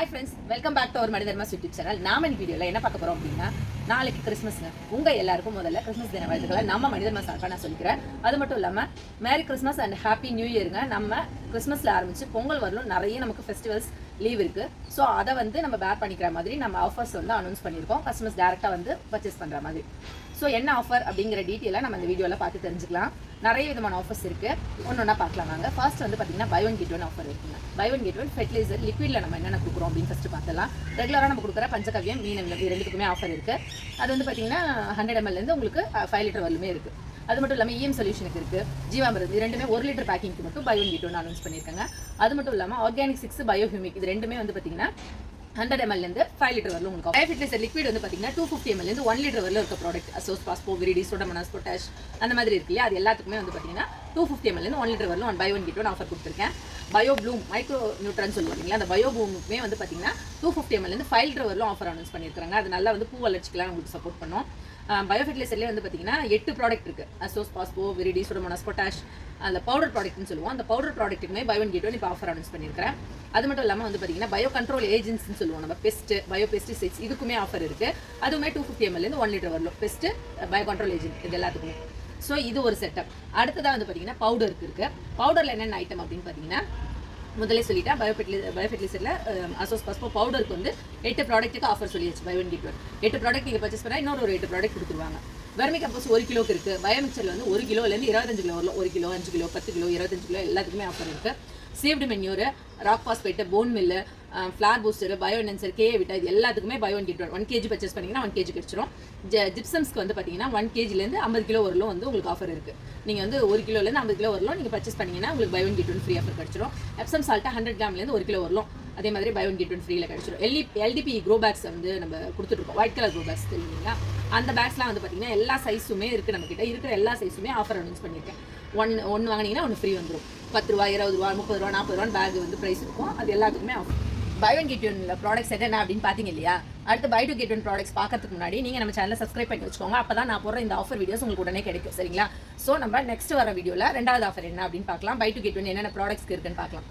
Hi friends welcome back to our மனிதர்மா YouTube channel நாம இந்த வீடியோவில் என்ன பார்க்க போகிறோம் அப்படின்னா நாளைக்கு கிறிஸ்மஸ்ங்க. உங்கள் எல்லாருக்கும் முதல்ல கிறிஸ்மஸ் தின வாழ்த்துக்களை நம்ம மனிதன் சார்பாக நான் சொல்லிக்கிறேன். அது மட்டும் இல்லாமல் merry Christmas and happy new இயருங்க நம்ம கிறிஸ்மஸில் ஆரம்பித்து பொங்கல் வரலும் நிறைய நமக்கு ஃபெஸ்டிவல்ஸ் லீவ் இருக்குது ஸோ அதை வந்து நம்ம பேர் பண்ணிக்கிற மாதிரி நம்ம ஆஃபர்ஸ் வந்து அனௌன்ஸ் பண்ணியிருக்கோம். கஸ்டமர்ஸ் டேரெக்டாக வந்து பர்ச்சேஸ் பண்ணுற மாதிரி. ஸோ என்ன ஆஃபர் அப்படிங்கிற டீட்டெயிலாக நம்ம இந்த வீடியோவில் பார்த்து தெரிஞ்சுக்கலாம். நிறைய விதமான ஆஃபர்ஸ் இருக்குது ஒன்று ஒன்றா பார்க்கலாம் நாங்கள் ஃபர்ஸ்ட் வந்து பார்த்தீங்கன்னா buy one get one offer இருக்குங்க. Buy one get one fertilizer லிக்விடில் நம்ம என்னென்ன கொடுக்குறோம் அப்படின்னு ஃபஸ்ட்டு பார்த்தலாம் ரெகுலராக நம்ம கொடுக்குற பஞ்சகவியம் மீன் இது ஆஃபர் இருக்குது அது வந்து பார்த்தீங்கன்னா ஹண்ட்ரட் எம்எல்லேருந்து உங்களுக்கு ஃபைவ் லிட்டர் வரலுமே இருக்குது அது மட்டும் இல்லாமல் இஎம் சொல்யூஷனுக்கு இருக்குது ஜீவாமிரத் இது ரெண்டுமே ஒரு லிட்டர் பேக்கிங்க்கு மட்டும் பயோ ஒன் கெட் அனௌன்ஸ் பண்ணியிருக்காங்க. அது மட்டும் இல்லாமல் ஆர்கானிக் சிக்ஸ் பயோஹியூமிக் இது ரெண்டுமே வந்து பார்த்தீங்கன்னா ஹண்ட்ரட் எம்எல்லேருந்து ஃபைவ் லிட்டர் வரலும் உங்களுக்கு ஃபைவ் லிட்டர் லிக்விட் வந்து பார்த்தீங்கன்னா டூ ஃபிஃப்டி எம்எல்லேருந்து ஒன் லிட்டர் வரலும் இருக்க ப்ராடக்ட் அசோஸ் பாஸ்போ விரிடி சோடமனாஸ் பொட்டாஷ் அந்த மாதிரி இருக்கு இல்லையா? அது எல்லாத்துக்குமே வந்து பார்த்தீங்கன்னா டூ ஃபிஃப்டி எம்எல்லேருந்து ஒன் லிட்டர் வரலும் one buy one get one offer கொடுத்துருக்கேன். பயோ ப்ளூம் மைக்ரோ நியூட்ரன் சொல்லுவாங்க இல்லைங்களா அந்த பயோ ப்ளூமுக்குமே வந்து பார்த்தீங்கன்னா டூ ஃபிஃப்டி எம்எல்லேருந்து ஃபைவ் லிட்டர் வரலும் ஆஃபர் அனௌன்ஸ் பண்ணியிருக்காங்க அது நல்லா வந்து பூ வளர்ச்சிக்கெல்லாம் உங்களுக்கு சப்போர்ட் பண்ணும். பயோ ஃபெர்டிலைசர்லேயே வந்து பார்த்தீங்கன்னா எட்டு ப்ராடக்ட் இருக்குது azos phospho viridi pseudomonas potash அந்த பவுடர் ப்ராடக்ட்னு சொல்லுவோம். அந்த பவுடர் ப்ராடக்ட்டுக்குமே பை ஒன் கெட் ஒன் இப்போ ஆஃபர் அனௌன்ஸ் பண்ணியிருக்கிறேன். அது மட்டும் இல்லாமல் வந்து பார்த்தீங்கன்னா பயோ கண்ட்ரோல் ஏஜென்சின்னு சொல்லுவோம். நம்ம பெஸ்ட் பயோ பெஸ்டிசைட்ஸ் இதுக்குமே ஆஃபர் இருக்குது அதுவுமே டூ ஃபிஃப்டி எம்எல்லேருந்து ஒன் லிட்டர் வரலும். பெஸ்ட்டு பயோ கண்ட்ரோல் ஏஜென்ட் இது எல்லாத்துக்குமே. ஸோ இது ஒரு செட்டப் அடுத்ததாக வந்து பார்த்தீங்கன்னா பவுடருக்கு இருக்கு பவுடரில் என்னென்ன ஐட்டம் அப்படின்னு பார்த்தீங்கன்னா முதலே சொல்லிட்டேன் பயோபெட்லி பயோஃபெட்லிசரில் அசோஸ் பஸ்போ பவுடருக்கு வந்து எட்டு ப்ராடக்ட்டுக்கு ஆஃபர் சொல்லியாச்சு பை ஒன் ஒன் எட்டு ப்ராடக்ட் நீங்கள் பர்ச்சேஸ் பண்ணால் இன்னொரு ஒரு எட்டு ப்ராடக்ட் கொடுத்துருவாங்க. வெர்மி கம்போஸ் ஒரு கிலோக்கு இருக்குது பயோமிக்சரில் வந்து ஒரு கிலோலேருந்து இருபத்தஞ்சு கிலோ வரலாம். ஒரு கிலோ அஞ்சு கிலோ பத்து கிலோ இருபத்தஞ்சு கிலோ எல்லாத்துக்குமே ஆஃபர் இருக்குது saved manure rock phosphate bone meal flour booster bio ensure கே விட்டா இது எல்லாத்துக்குமே bio one get one KG purchase பண்ணிங்கன்னா ஒன் கேஜி கிடச்சிரும். ஜிப்சம்ஸ்க்கு வந்து பார்த்தீங்கன்னா ஒன் கேஜிலேருந்து ஐம்பது கிலோ வரலும் வந்து உங்களுக்கு ஆஃபர் இருக்குது நீங்கள் வந்து ஒரு கிலோலேருந்து ஐம்பது கிலோ வரலும் நீங்கள் பர்ச்சேஸ் பண்ணிங்கன்னா உங்களுக்கு buy one get one free offer கிடச்சிரும் எப்சம் சால்ட்டா ஹண்ட்ரட் கிராம்லேருந்து ஒரு கிலோ வரலும் அதே மாதிரி பை ஒன் கெட் ஒன் ஃப்ரீயில் கிடச்சிரும் எல்இ எல்டிபி க்ரோ பேக்ஸ் வந்து நம்ம கொடுத்துட்ருக்கோம் ஒயிட் கலர் க்ரோ பேக்ஸ் தெரியுங்களா அந்த பேக்ஸ்லாம் வந்து பார்த்தீங்கன்னா எல்லா சைஸுமே இருக்குது நம்மக்கிட்ட இருக்கிற எல்லா சைஸுமே ஆஃபர் அனௌன்ஸ் பண்ணியிருக்கேன் ஒன் ஒன்று வாங்கினீங்கன்னா ஒன்று ஃப்ரீ வந்துடும் பத்து ரூபா இருபது ரூபா முப்பது ரூபா நாற்பது ரூபான்னு பேக் வந்து ப்ரைஸ் இருக்கும். அது எல்லாத்துக்குமே ஆஃபர் பை ஒன் கெட் ஒன்ல ப்ராடக்ட்ஸ் என்ன அப்படின்னு பார்த்தீங்க இல்லையா? அடுத்து buy two get one products பார்க்கறதுக்கு முன்னாடி நீங்கள் நம்ம சேனலை சப்ஸ்கிரைப் பண்ணி வச்சுக்கோங்க. அப்போ தான் நான் போடுற இந்த ஆஃபர் வீடியோஸ் உங்களுக்கு உடனே கிடைக்கும் சரிங்களா? ஸோ நம்ம நெக்ஸ்ட் வர வீடியோவில் ரெண்டாவது ஆஃபர் என்ன அப்படின்னு பார்க்கலாம். பை டூ கெட் ஒன் என்னென்ன ப்ராடக்ட்ஸ்க்கு இருக்குன்னு பார்க்கலாம்.